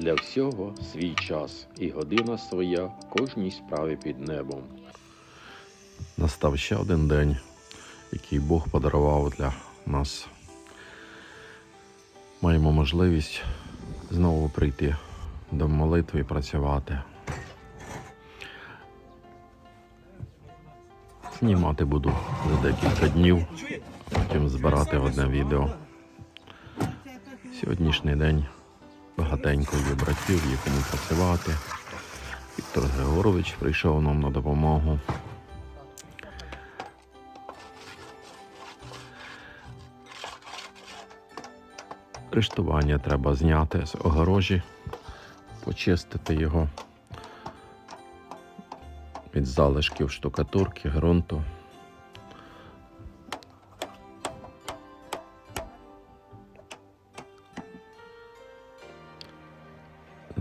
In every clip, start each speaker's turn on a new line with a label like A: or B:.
A: Для всього свій час і година своя кожній справі під небом. Настав ще один день, який Бог подарував для нас. Маємо можливість знову прийти до молитви і працювати. Знімати буду за декілька днів, потім збирати одне відео. Сьогоднішній день багатенько є братів, є кому працювати. Віктор Григорович прийшов нам на допомогу. Рештування треба зняти з огорожі, почистити його від залишків штукатурки, ґрунту.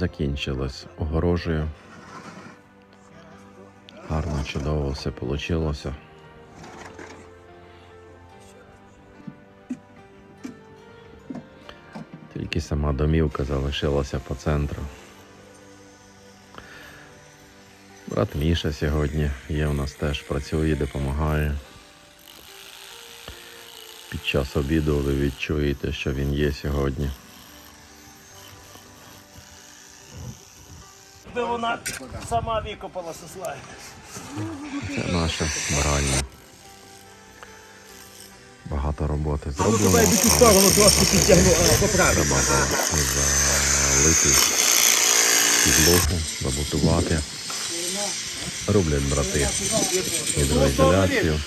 A: Закінчилось огорожею. Гарно, чудово все вийшло. Тільки сама домівка залишилася по центру. Брат Міша сьогодні є у нас теж працює, допомагає. Під час обіду ви відчуєте, що він є сьогодні.
B: Сама викопала сосла.
A: Це наша бральня. Багато роботи зроблено. але
B: трошки підтягну, поправити.
A: Треба залити підлогу, забутувати. Роблять брати гідроізоляцію,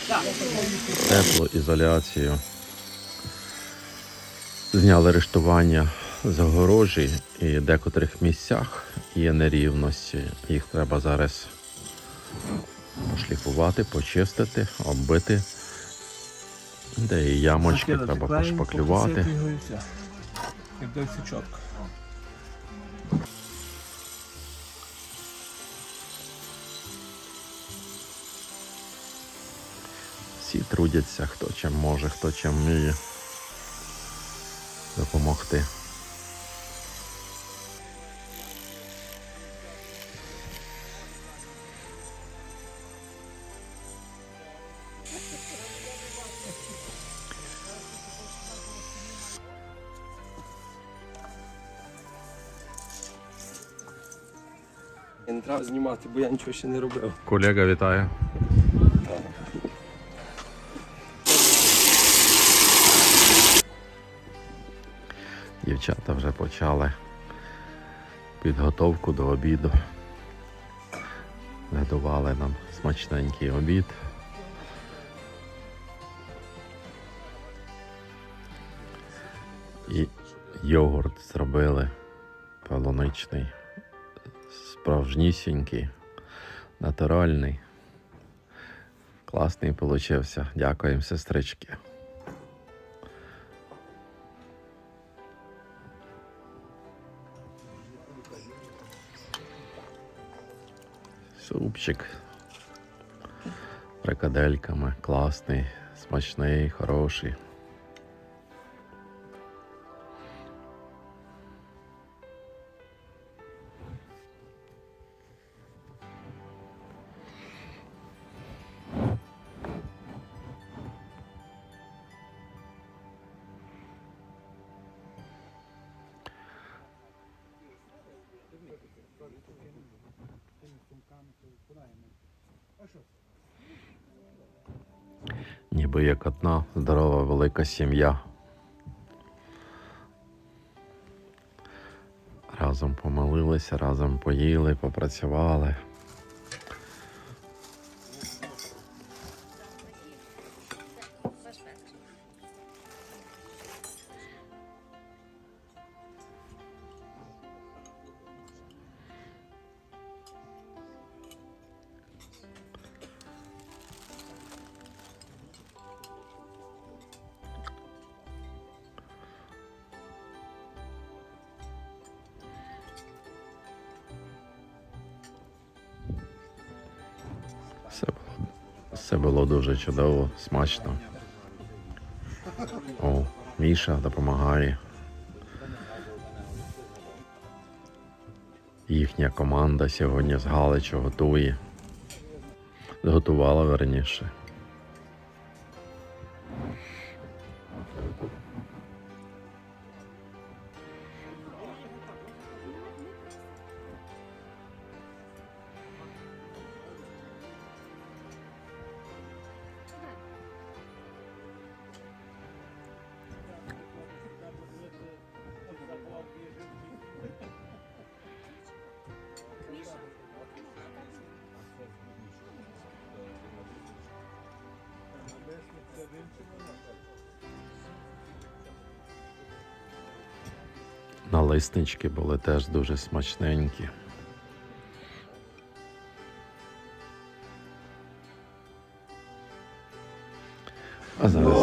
A: теплоізоляцію. Зняли рештування з огорожі і в декотрих місцях є нерівності. Їх треба зараз пошліфувати, почистити, оббити. Де і ямочки треба пошпаклювати.
B: Буде все чітко.
A: Всі трудяться, хто чим може, хто чим вміє допомогти.
C: Знімати, бо я нічого ще не робив.
A: Колега вітає. Дівчата вже почали підготовку до обіду. Готували нам смачненький обід. І йогурт зробили полуничний, справжнісінький, натуральний. Класний получився. Дякуємо, сестрички. Супчик. Фрикадельками. Класний, смачний, хороший. Ніби як одна здорова велика сім'я. Разом помолилися, разом поїли, попрацювали. Все було дуже чудово, смачно. О, Міша допомагає. Їхня команда сьогодні з Галичу готує. Зготувала верніше. Налиснички були теж дуже смачненькі. А зараз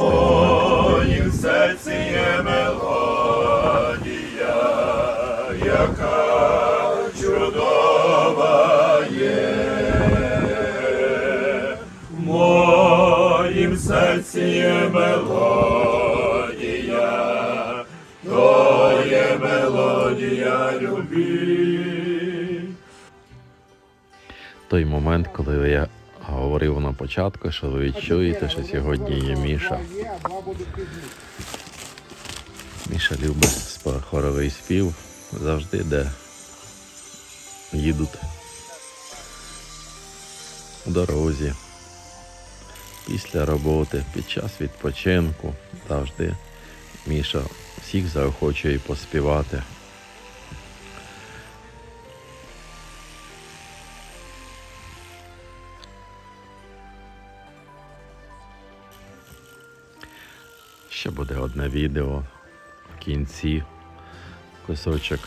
D: мелодія, то є мелодія любі.
A: той момент, коли я говорив на початку, що ви відчуєте, що сьогодні є Міша. Міша любить хоровий спів завжди, де їдуть у дорозі, після роботи, під час відпочинку. Завжди Міша всіх заохочує поспівати. Ще буде одне відео в кінці, кусочок,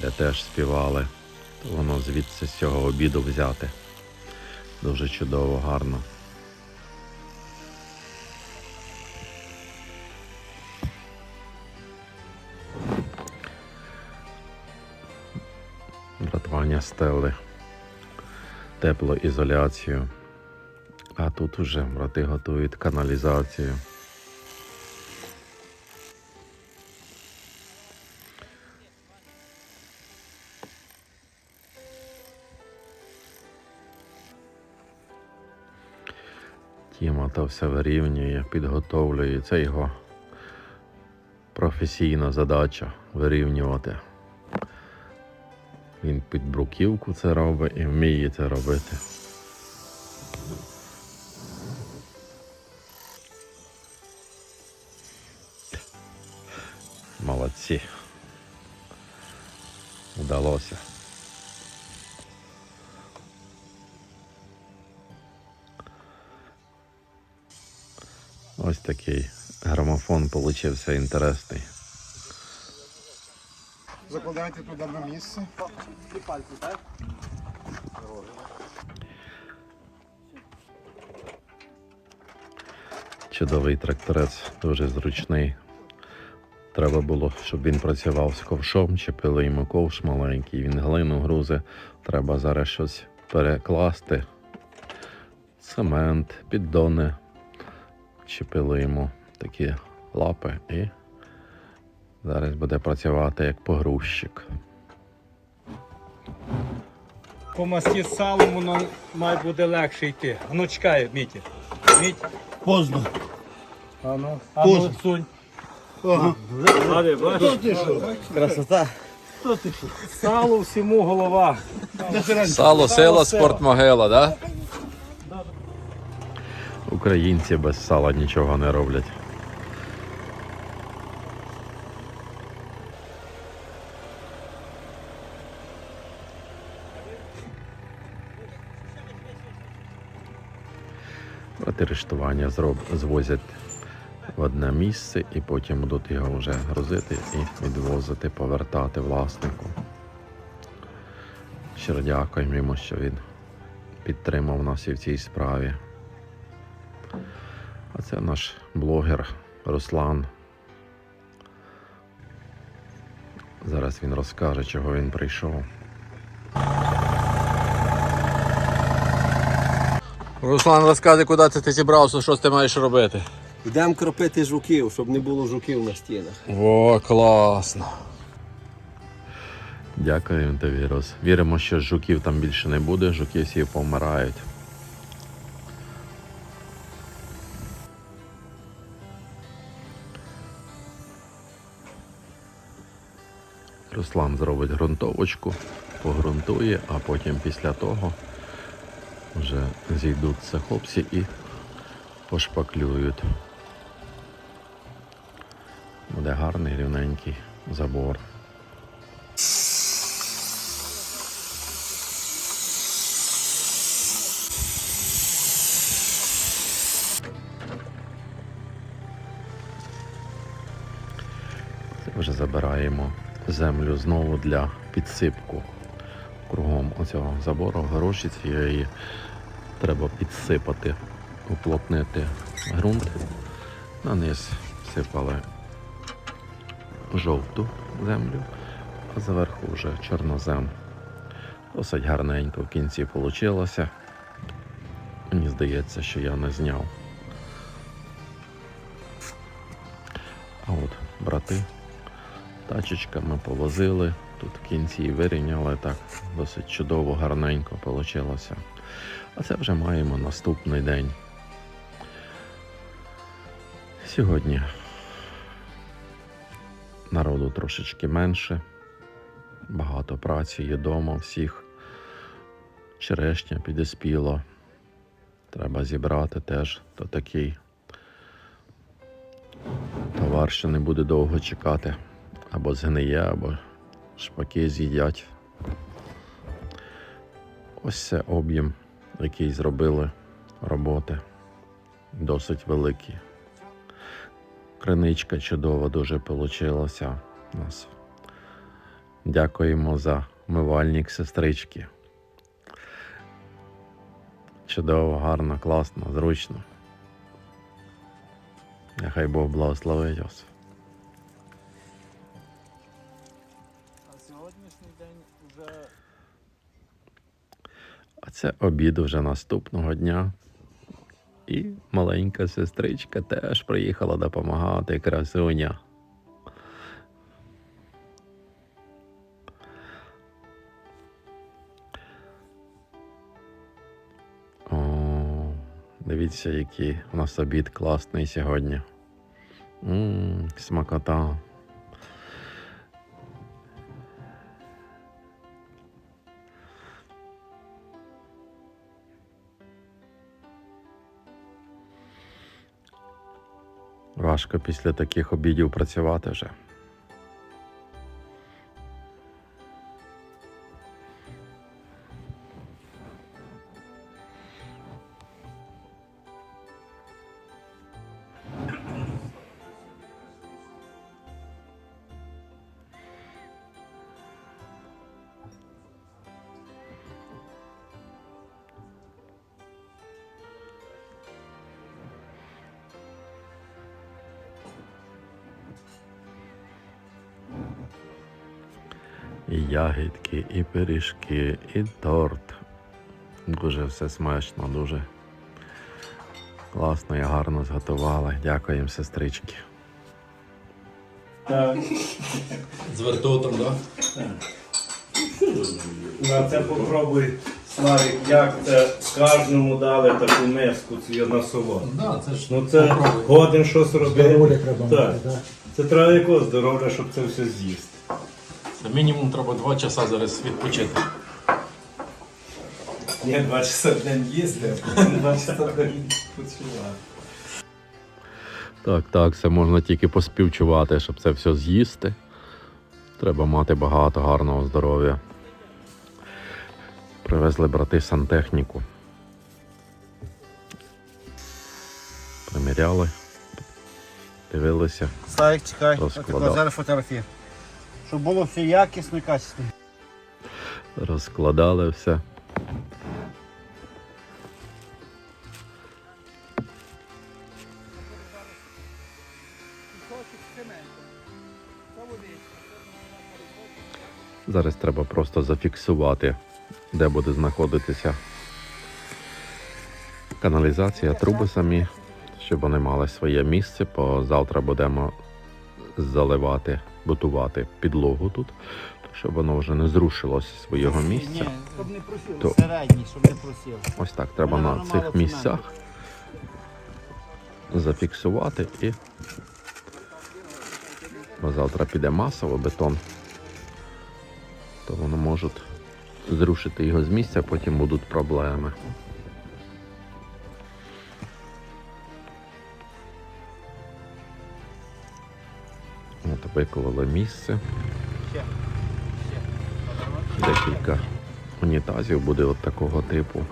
A: де теж співали. То воно звідси з цього обіду взяти. Дуже чудово, гарно. Стели теплоізоляцію. А тут уже брати готують каналізацію. Тіма то все вирівнює, підготовлює. Це його професійна задача вирівнювати. Під бруківку це робить і вміє це робити. Молодці. Вдалося. Ось такий грамофон получився інтересний.
E: Закладайте туди на місце. І пальці, так?
A: Чудовий тракторець, дуже зручний. Треба було, щоб він працював з ковшом, чепили йому ковш маленький, він глину грузи. Треба зараз щось перекласти. Цемент, піддони. Чепили йому такі лапи і зараз буде працювати як погрузчик.
B: По масті з салом воно має буде легше йти. А ну чекай, Міті. Міть.
E: Поздно.
B: А ну, а ну, сунь.
E: Ага.
B: Лади, бачиш?
C: Красота.
B: Сало всьому голова.
A: Сало,
B: сила, спорт,
A: могила, да? Українці без сала нічого не роблять. Проти рештування зроб, звозять в одне місце і потім будуть його вже грузити і відвозити, повертати власнику. Щиро дякуємо йому, що він підтримав нас і в цій справі. А це наш блогер Руслан. Зараз він розкаже, чого він прийшов.
F: Руслан, розказуй, куди це ти зібрався, що ти маєш робити?
C: Йдемо кропити жуків, щоб не було жуків на стінах.
F: О, класно.
A: Дякую тобі, Рос. Віримо, що жуків там більше не буде, жуки всі помирають. Руслан зробить ґрунтовочку, погрунтує, а потім після того вже зійдуться хлопці і пошпаклюють. Буде гарний рівненький забор. Вже забираємо землю знову для підсипку. Кругом оцього забору гроші цієї треба підсипати, уплотнити ґрунт. На низ сипали жовту землю, а зверху вже чорнозем. Досить гарненько в кінці вийшло. Мені здається, що я не зняв. А от брати тачечками повозили, тут в кінці вирівняли так досить чудово, гарненько вийшло. А це вже маємо наступний день. Сьогодні народу трошечки менше, багато праці є вдома всіх. Черешня підеспіло. Треба зібрати теж то такий товар, що не буде довго чекати. Або згниє, або шпаки з'їдять. Ось це об'єм, який зробили роботи. Досить великий. Криничка чудова дуже вийшла у нас. Дякуємо за мивальник сестрички. Чудово, гарно, класно, зручно. Нехай Бог благословить вас. Це обід вже наступного дня. І маленька сестричка теж приїхала допомагати, красуня. О, дивіться, який у нас обід класний сьогодні. Мм, смакота. Важко після таких обідів працювати вже. І ягідки, і пиріжки, і торт. Дуже все смачно, дуже класно і гарно зготували. Дякуємо, сестрички.
F: з вертотом, так?
G: На це попробуй, Славік, як це кожному дали таку миску цю на соло.
F: Да, це ж
G: Ну це годин щось робити. Так. Це треба якого здоров'я, щоб це все з'їсти.
F: Це мінімум треба 2 часа зараз відпочити.
G: Ні, два часа в день їсти, а два часа в день почувати.
A: Так, так, це можна тільки поспівчувати, щоб це все з'їсти. Треба мати багато гарного здоров'я. Привезли брати сантехніку. Приміряли, дивилися.
E: Славик, чекай, зараз фотографія. Щоб було все якісно качественно.
A: розкладали все. Зараз треба просто зафіксувати, де буде знаходитися каналізація, труби самі, щоб вони мали своє місце, бо завтра будемо заливати, бутувати підлогу тут. щоб воно вже не зрушилося зі свого місця.
E: Щоб не просили.
A: То-
E: Середній, щоб не просили.
A: Ось так треба на цих місцях зафіксувати і бо завтра піде масово бетон, то воно можуть зрушити його з місця, потім будуть проблеми. От місце. Декілька унітазів буде от такого типу.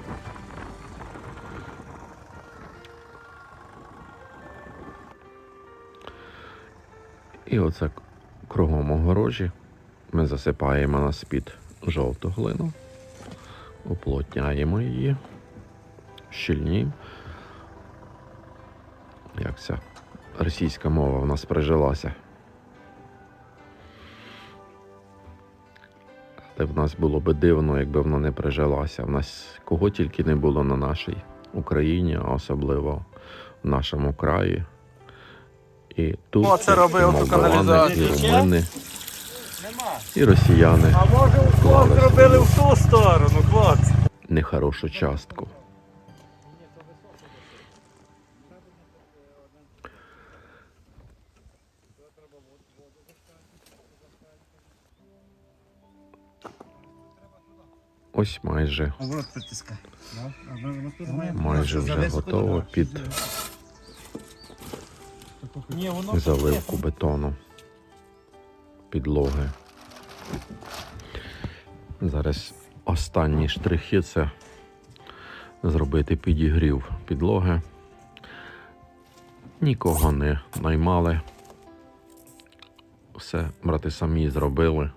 A: І оце кругом огорожі ми засипаємо на спід жовту глину, уплотняємо її, щільніємо. Як ця російська мова в нас прижилася. Але в нас було би дивно, якби вона не прижилася. В нас кого тільки не було на нашій Україні, а особливо в нашому краї. І тут
F: це робив
A: молдавани,
F: каналізацію.
A: і румини, і росіяни
B: А може зробили в ту сторону, хлопці?
A: нехорошу частку. Ось майже, майже вже готово під заливку бетону підлоги. Зараз останні штрихи це зробити підігрів підлоги. Нікого не наймали. Все брати самі зробили.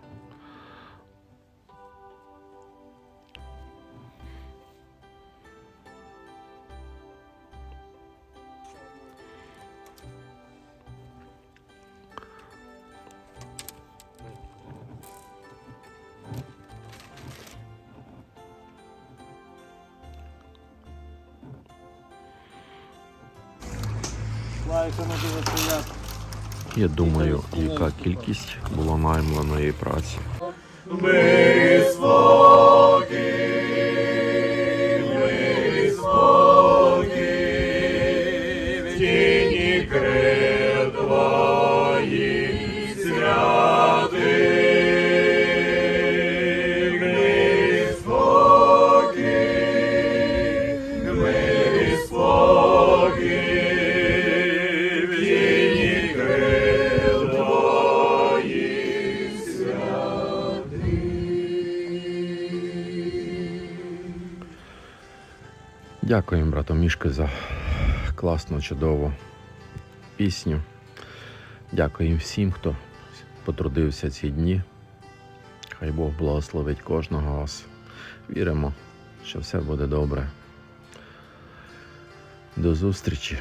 A: Я думаю, яка кількість була найманої праці.
D: в
A: Дякуємо, брату Мішки, за класну, чудову пісню. Дякую всім, хто потрудився ці дні. Хай Бог благословить кожного вас. Віримо, що все буде добре. До зустрічі.